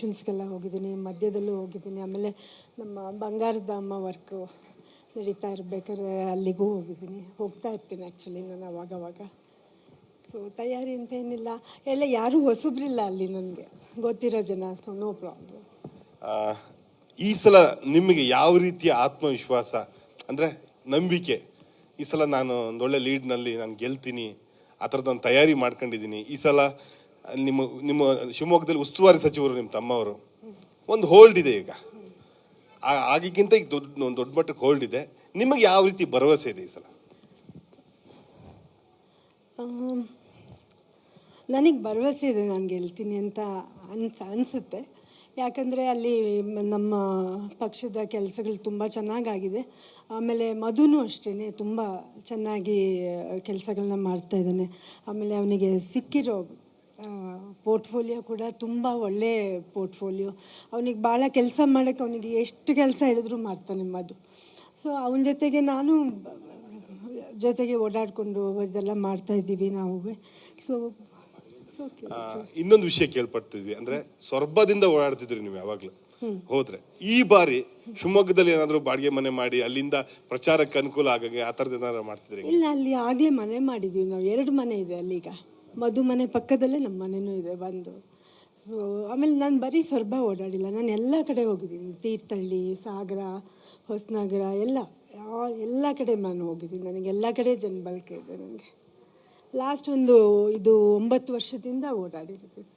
ಫಂಕ್ಷನ್ಸ್ಗೆಲ್ಲ ಹೋಗಿದ್ದೀನಿ, ಮಧ್ಯದಲ್ಲೂ ಹೋಗಿದ್ದೀನಿ. ಆಮೇಲೆ ನಮ್ಮ ಬಂಗಾರದ ಅಮ್ಮ ವರ್ಕು ನಡೀತಾ ಇರ್ಬೇಕಾದ್ರೆ ಅಲ್ಲಿಗೂ ಹೋಗಿದ್ದೀನಿ. ಹೋಗ್ತಾ ಇರ್ತೀನಿ ಆ್ಯಕ್ಚುಲಿ ನಾನು ಅವಾಗವಾಗ ಸೊ ತಯಾರಿ ಅಂತ ಏನಿಲ್ಲ. ಎಲ್ಲ ಯಾರೂ ಹೊಸಬ್ರಿಲ್ಲ ಅಲ್ಲಿ ನನಗೆ. ಗೊತ್ತಿರೋ ಜನ ಸೊ ನೋ ಪ್ರಾಬ್ಲಮ್ ಈ ಸಲ ನಿಮಗೆ ಯಾವ ರೀತಿಯ ಆತ್ಮವಿಶ್ವಾಸ, ಅಂದರೆ ನಂಬಿಕೆ? ಈ ಸಲ ನಾನು ಒಂದೊಳ್ಳೆ ಲೀಡ್ನಲ್ಲಿ ನಾನು ಗೆಲ್ತೀನಿ, ಆ ಥರದೊಂದು ತಯಾರಿ ಮಾಡ್ಕೊಂಡಿದ್ದೀನಿ. ಈ ಸಲ ನಿಮ್ಮ ನಿಮ್ಮ ಶಿವಮೊಗ್ಗದಲ್ಲಿ ಉಸ್ತುವಾರಿ ಸಚಿವರು ನಿಮ್ಮ ತಮ್ಮವರು. ಒಂದು ಹೋಲ್ಡ್ ಇದೆ ಈಗ. ಆಗಿಗಿಂತ ಈಗ ದೊಡ್ಡ, ಒಂದು ದೊಡ್ಡ ಮಟ್ಟಕ್ಕೆ ಹೋಲ್ಡ್ ಇದೆ. ನಿಮಗೆ ಯಾವ ರೀತಿ ಭರವಸೆ ಇದೆ ಈ ಸಲ? ನನಗೆ ಭರವಸೆ ಇದೆ ನಾನು ಗೆಲ್ತೀನಿ ಅಂತ ಅನ್ಸ, ಅನಿಸುತ್ತೆ. ಯಾಕಂದರೆ ಅಲ್ಲಿ ನಮ್ಮ ಪಕ್ಷದ ಕೆಲಸಗಳು ತುಂಬ ಚೆನ್ನಾಗಾಗಿದೆ. ಆಮೇಲೆ ಮಧುನೂ ಅಷ್ಟೇ ತುಂಬ ಚೆನ್ನಾಗಿ ಕೆಲಸಗಳನ್ನ ಮಾಡ್ತಾ ಇದ್ದಾನೆ. ಆಮೇಲೆ ಅವನಿಗೆ ಸಿಕ್ಕಿರೋ ಪೋರ್ಟ್ಫೋಲಿಯೋ ಕೂಡ ತುಂಬ ಒಳ್ಳೆ ಪೋರ್ಟ್ಫೋಲಿಯೋ. ಅವನಿಗೆ ಭಾಳ ಕೆಲಸ ಮಾಡೋಕ್ಕೆ ಅವನಿಗೆ ಎಷ್ಟು ಕೆಲಸ ಹೇಳಿದ್ರು ಮಾಡ್ತಾನೆ ಮದು ಸೊ ಅವನ ಜೊತೆಗೆ ನಾನು ಜೊತೆಗೆ ಓಡಾಡಿಕೊಂಡು ಇದೆಲ್ಲ ಮಾಡ್ತಾ ಇದ್ದೀವಿ ನಾವು. ಸೊ ಇನ್ನೊಂದು ವಿಷಯ ಕೇಳ್ಪಡ್ತಿದ್ವಿ. ಅಂದ್ರೆ ಸೊರ್ಬದಿಂದ ಓಡಾಡ್ತಿದ್ರಿ ನೀವು ಯಾವಾಗ್ಲೂ. ಹೋದ್ರೆ ಈ ಬಾರಿ ಶಿವಮೊಗ್ಗದಲ್ಲಿ ಏನಾದ್ರೂ ಬಾಡಿಗೆ ಮನೆ ಮಾಡಿ ಅಲ್ಲಿಂದ ಪ್ರಚಾರಕ್ಕೆ ಅನುಕೂಲ ಆಗಂಗೆ ಆ ಥರದ್ದು ಏನಾದ್ರು ಮಾಡ್ತಿದ್ರಿ ಇಲ್ಲ ಅಲ್ಲಿ ಆಗಲೇ ಮನೆ ಮಾಡಿದ್ವಿ ನಾವು. ಎರಡು ಮನೆ ಇದೆ ಅಲ್ಲೀಗ ಮಧು ಮನೆ ಪಕ್ಕದಲ್ಲೇ ನಮ್ಮ ಮನೆಯೂ ಇದೆ ಬಂದು. ಸೊ ಆಮೇಲೆ ನಾನು ಬರೀ ಸೊರಬ ಓಡಾಡಿಲ್ಲ, ನಾನು ಎಲ್ಲ ಕಡೆ ಹೋಗಿದ್ದೀನಿ. ತೀರ್ಥಹಳ್ಳಿ, ಸಾಗರ, ಹೊಸನಗರ, ಎಲ್ಲ ಎಲ್ಲ ಕಡೆ ನಾನು ಹೋಗಿದ್ದೀನಿ. ನನಗೆ ಎಲ್ಲ ಕಡೆ ಜನಬಳಕೆ ಇದೆ ನನಗೆ. ಲಾಸ್ಟ್ ಒಂದು ಇದು ಒಂಬತ್ತು ವರ್ಷದಿಂದ ಓಡಾಡಿರ್ತೀನಿ